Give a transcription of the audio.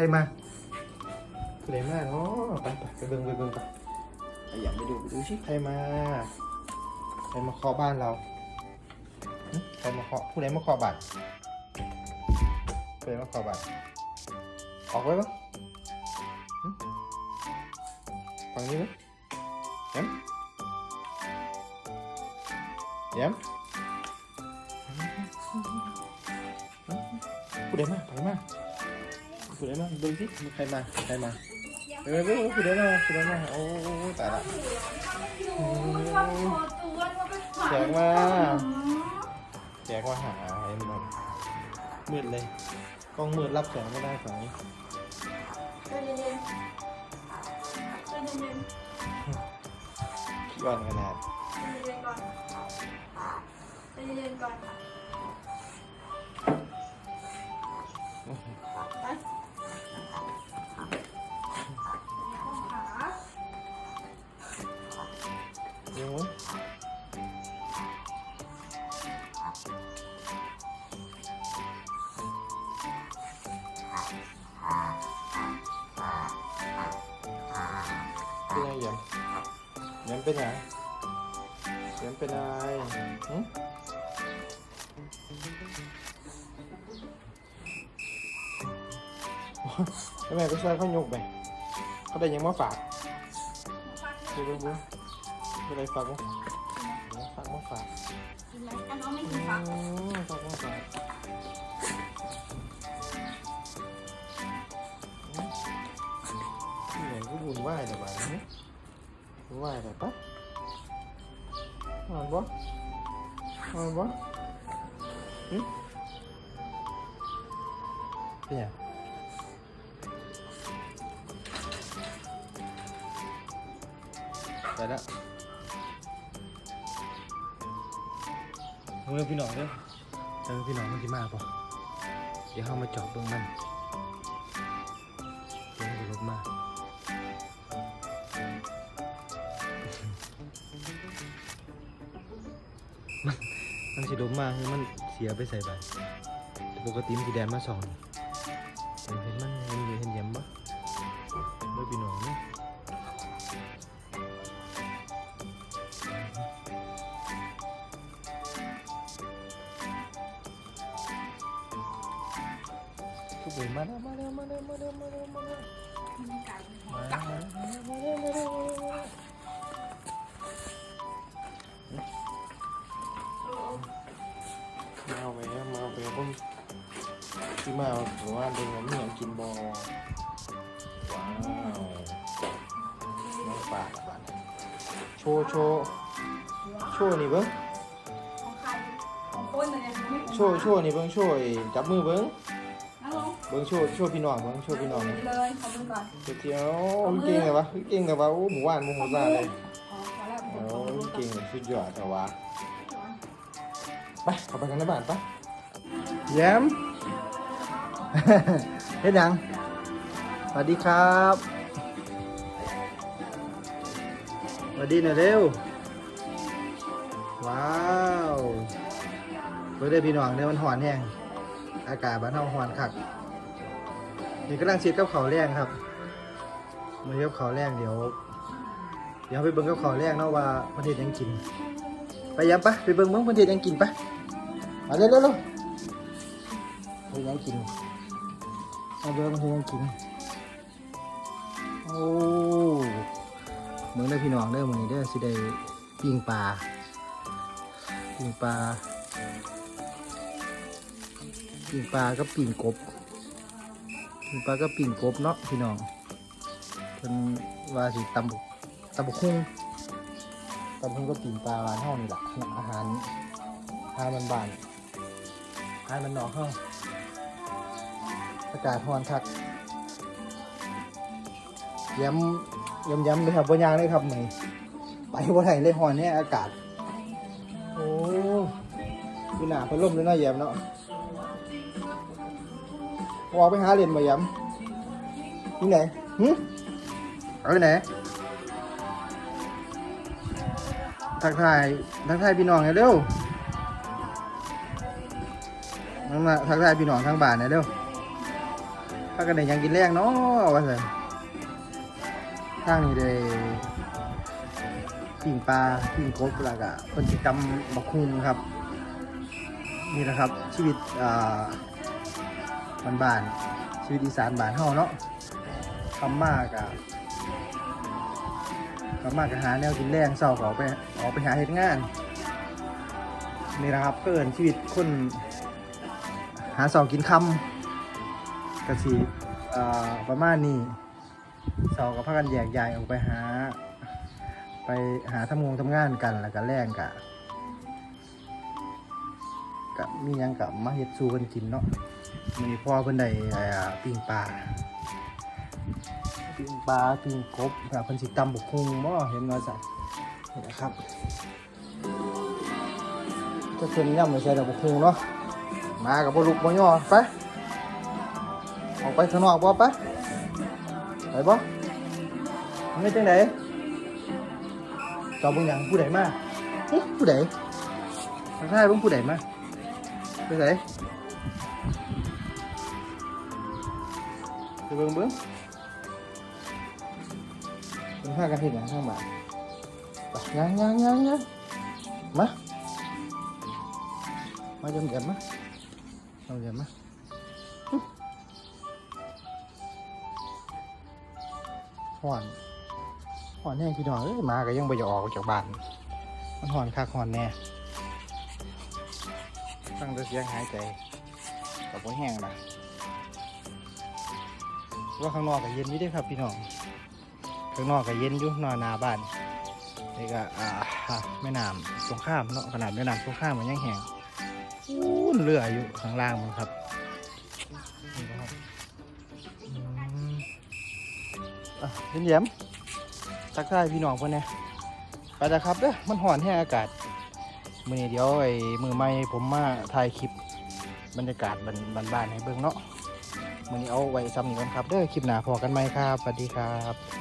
รมาผู้ใดมาเนาะไปไปไปเบิ่งไปเบิ่งไปไปอยากไปดูไปดูสิใครมาใครมาเคาะบ้านเราหึใครมาเคาะผู้ใดมาเคาะบ้านผู้ใดมาเคาะบ้านออกไว้ปะหึฝั่งนี้ไหมแย้มแย้มผู้ใดมาใครมา ผู้ใดมาดูสิมีใครมาใครมาเออเออผู้ใดมาผู้ใดมาโอ้ตายละแจกมาแจกมาหาไอ้มันมืดเลยกล้องมืดรับแสงไม่ได้สายใจเย็นๆใจเย็นขี้อ่อนขนาดเย็นก่อน ยังเป็นไงยังเป็นอะไรทำไมไปช่วยเขายกไปเขาได้ยังมาฝากดูดูดูอะไรฝากมั้งฝากมาฝากกินอะไรกันน้องไม่กินฝักมฝากมาฝากที่ไหนก็บุญไหว้แต่บ้านนี้ บุญไหว้แต่ปะนอนบ่นอนบ่หึเป็นไงไปแล้ว มันมันสิลบมาคือมันเสียไปใส่ใบปกติมันสิแดนมาสองเห็นเห็นมันเห็นเห็นเยี่ยมปะเด้อพี่น้องนาะทุกคนมาแล้วมาแล้วมาแล้วมาแล้วมาแล้วมาแล้วมาแล้วมาแล้วมาแล้ว มาเอาไปมาเอาไปครับผมที่มาถือว่าเป็นน้ำเหนียวกินบอว้าวน้องปลาละบาดโชว์โชว์โชว์นี่เบิ้งของใครของคนน่ะเนี่ยไม่ของโชว์โชว์นี่เบิ้งโชว์ไอ้จับมือเบิ้งนั่งลงเบิ้งโชว์โชว์พี่น้องเบิ้งโชว์พี่น้องเลนี่ยเลยขอบคุณก่อนเจียวเก่งเลยวะเก่งเลยวะโอ้หมูหวานหมูหัวซาเลยอ๋อพอแล้วโอ้ขอบคุณก่อน เก่งสุดยอดแต่ว่า ไปเข้าไปกันในบ้านปะแย้ม เฮ็ดยัง สวัสดีครับ สวัสดีหน่อยเร็ว ว้าวเพื่อได้พี่น้องเนี่ยมันหอนแห้งอากาศบ้านเฮาหอนคักนี่กำลังเช็ดกับเขาวแรงครับมาเย็บเขาวแรงเดี๋ยว เดี๋ยวไปเบิ่งกับเขาวแรงเนาะว่าประเทศยังกิน ไปย้ำปะไปเบิ่งเบิ่งประเทศยังกินปะมาเร็วเร็วเร็วไปยังกินมาเบิ่งประเทศยังกินโอ้เมืองได้พี่น้องเด้มือนี้เด้สิได้ปิ้งปลาปิ้งปลาปิ้งปลากับปิ้งกบปิ้งปลากับปิ้งกบเนาะพี่น้องเพิ่นว่าสิตำบักตำบักหุ่ง ตำพึ่งก็ปีนปลาร้านห้องนี่แหละอาหารอาหารมันบานๆอาหารมันหนอห้องอากาศร้อนคักย้ำย้ำย้ำเลยครับบนยางเลยครับมือไปบ่ได้เลยหอนเนี่ยอากาศ โอ้ดูหนาพัดลมเลยนาะย้มเนาะวอไปหาเรียนมาย้ำที่ไหนหึเอาไปไหน ทักทายทักทายพี่น้องหน่อยเร็วนั่นมาทักทายพี่น้องทางบ้านหน่อยเร็วไปากันได้หยังกินแรงเนาะว่าซั่นทางนี้ได้ปิ่งปลาปิ่งกบแล้วก็เพิ่นสิตำบักฮุงครับ นี่นะครับ ชีวิตอ่าบ้านๆชีวิตอีสานบ้านเฮาเนาะทำมากอะ ทำมากก็หาแนวกินแรงเศร้าก็ออกไปออกไปหาเฮ็ดงาน นี่นะครับเกินชีวิตคนหาเสากินคำกระสีประมาณนี้เสากับพากันแยกย้ายออกไปหา ไปหาทำงงทำงานกันแล้วก็แรงกะกะมียังกับมาเฮ็ดสู่กันกินเนาะมีพ่อเพิ่นได้ปิ้งปลา ปิ้งปลาปิ้งกบแบบเพิ่นสิตำบุกคุงบ่เห็นว่าซั่นนี่นะครับจะเค็มย่ำไม่ใช่ดอกบุกคุงเนาะมากับบุลุกบ่ย่อไปออกไปข้างนอกบ่ไปไปบ่ไม่จังไดจอบเบิ่งหยังผู้ใดมาเฮ้ผู้ใดทักทายเบิ่งผู้ใดมาไปไหนไปเบิ่งเบิ่ง เป็นผ้ากันเห็นอย่างข้างบ้านไปยังยังยังยังมา มาเยี่ยมเยี่ยมาเอาเยี่ยมาห่อนห่อนแห้งพี่น้องเอ้ยมาก็ยังไปอยออกจากบ้าน มันห่อนคักห่อนแน่ตั้งแต่เสียงหายใจกับว่าแห้งนะว่าข้างนอกก็เย็นอยู่เด้ครับพี่น้อง ข้างนอกก็เย็นอยู่นอนนาบ้านนี่ก็อ่าแม่น้ำสงข้ามเนาะขนาดแม่น้ำสงข้ามมันยังแห้งอู้นเรืออยู่ข้างล่างมันครับนี่นะครับอืมเย็นเยี่ยมทักทายพี่น้องเพื่อนเนี่ยไปแล้วครับเด้อมันห่อนแห้งอากาศมือนี้เดี๋ยวไอ้มือไม่ผมมาถ่ายคลิปบรรยากาศบ้านๆให้เบิ่งเนาะมือนี้เอาไว้ซ้ำนี้กันครับเด้อคลิปหน้าพอกันไหมครับสวัสดีครับ